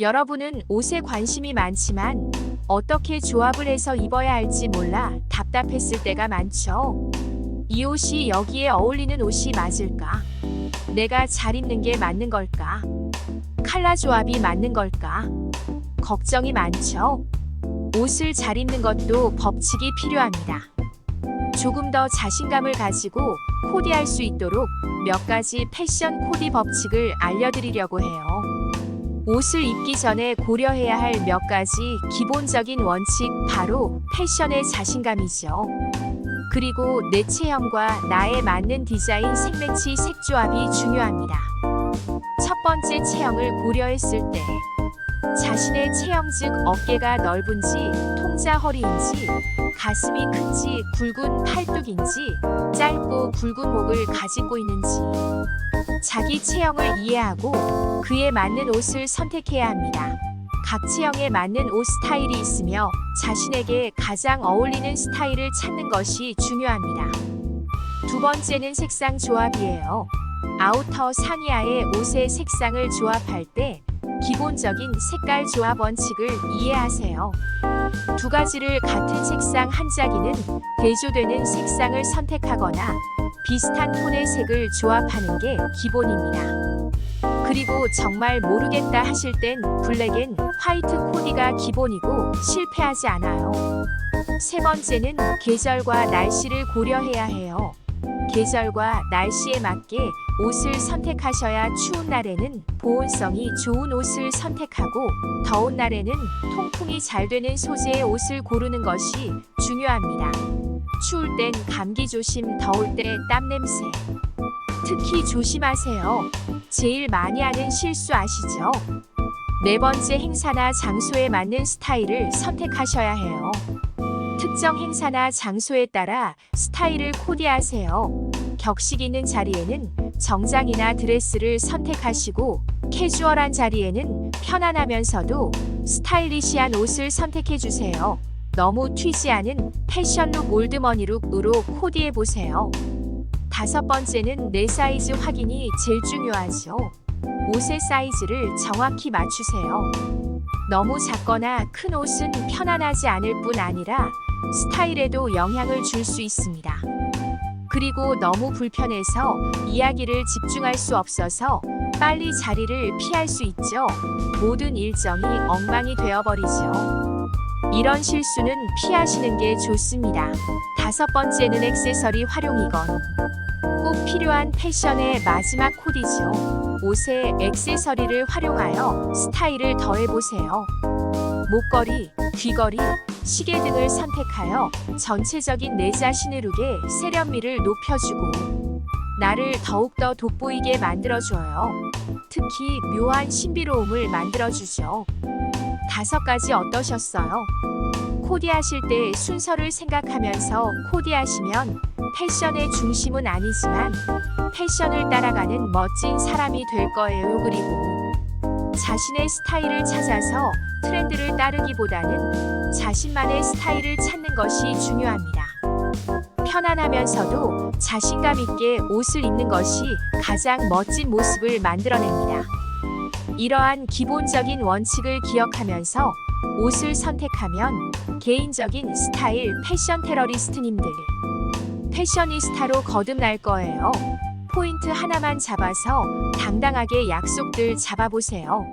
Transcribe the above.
여러분은 옷에 관심이 많지만 어떻게 조합을 해서 입어야 할지 몰라 답답했을 때가 많죠. 이 옷이 여기에 어울리는 옷이 맞을까? 내가 잘 입는 게 맞는 걸까? 칼라 조합이 맞는 걸까? 걱정이 많죠. 옷을 잘 입는 것도 법칙이 필요합니다. 조금 더 자신감을 가지고 코디할 수 있도록 몇 가지 패션 코디 법칙을 알려드리려고 해요. 옷을 입기 전에 고려해야 할 몇 가지 기본적인 원칙 바로 패션의 자신감이죠. 그리고 내 체형과 나에 맞는 디자인 색매치 색조합이 중요합니다. 첫 번째 체형을 고려했을 때 자신의 체형 즉 어깨가 넓은지 통자 허리인지 가슴이 큰지 굵은 팔뚝인지 짧고 굵은 목을 가지고 있는지 자기 체형을 이해하고 그에 맞는 옷을 선택해야 합니다. 각 체형에 맞는 옷 스타일이 있으며 자신에게 가장 어울리는 스타일을 찾는 것이 중요합니다. 두 번째는 색상 조합이에요. 아우터 상의하에 옷의 색상을 조합할 때 기본적인 색깔 조합 원칙을 이해하세요. 두 가지를 같은 색상 한 짝이는 대조되는 색상을 선택하거나 비슷한 톤의 색을 조합하는 게 기본입니다. 그리고 정말 모르겠다 하실 땐 블랙 앤 화이트 코디가 기본이고 실패하지 않아요. 세 번째는 계절과 날씨를 고려해야 해요. 계절과 날씨에 맞게 옷을 선택하셔야 추운 날에는 보온성이 좋은 옷을 선택하고 더운 날에는 통풍이 잘 되는 소재의 옷을 고르는 것이 중요합니다. 추울 땐 감기 조심, 더울 때 땀 냄새. 특히 조심하세요. 제일 많이 하는 실수 아시죠? 네 번째 행사나 장소에 맞는 스타일을 선택하셔야 해요. 특정 행사나 장소에 따라 스타일을 코디하세요. 격식 있는 자리에는 정장이나 드레스를 선택하시고 캐주얼한 자리에는 편안하면서도 스타일리시한 옷을 선택해 주세요. 너무 튀지 않은 패션룩 올드머니룩으로 코디해 보세요. 다섯 번째는 내 사이즈 확인이 제일 중요하죠. 옷의 사이즈를 정확히 맞추세요. 너무 작거나 큰 옷은 편안하지 않을 뿐 아니라 스타일에도 영향을 줄 수 있습니다. 그리고 너무 불편해서 이야기를 집중할 수 없어서 빨리 자리를 피할 수 있죠. 모든 일정이 엉망이 되어버리죠. 이런 실수는 피하시는 게 좋습니다. 다섯 번째는 액세서리 활용이건 꼭 필요한 패션의 마지막 코디죠. 옷에 액세서리를 활용하여 스타일을 더해보세요. 목걸이, 귀걸이, 시계 등을 선택하여 전체적인 내 자신의 룩에 세련미를 높여주고 나를 더욱더 돋보이게 만들어줘요. 특히 묘한 신비로움을 만들어주죠. 다섯 가지 어떠셨어요? 코디하실 때 순서를 생각하면서 코디하시면 패션의 중심은 아니지만 패션을 따라가는 멋진 사람이 될 거예요. 그리고 자신의 스타일을 찾아서 트렌드를 따르기보다는 자신만의 스타일을 찾는 것이 중요합니다. 편안하면서도 자신감 있게 옷을 입는 것이 가장 멋진 모습을 만들어냅니다. 이러한 기본적인 원칙을 기억하면서 옷을 선택하면 개인적인 스타일 패션 테러리스트님들 패셔니스타로 거듭날 거예요. 포인트 하나만 잡아서 당당하게 약속들 잡아보세요.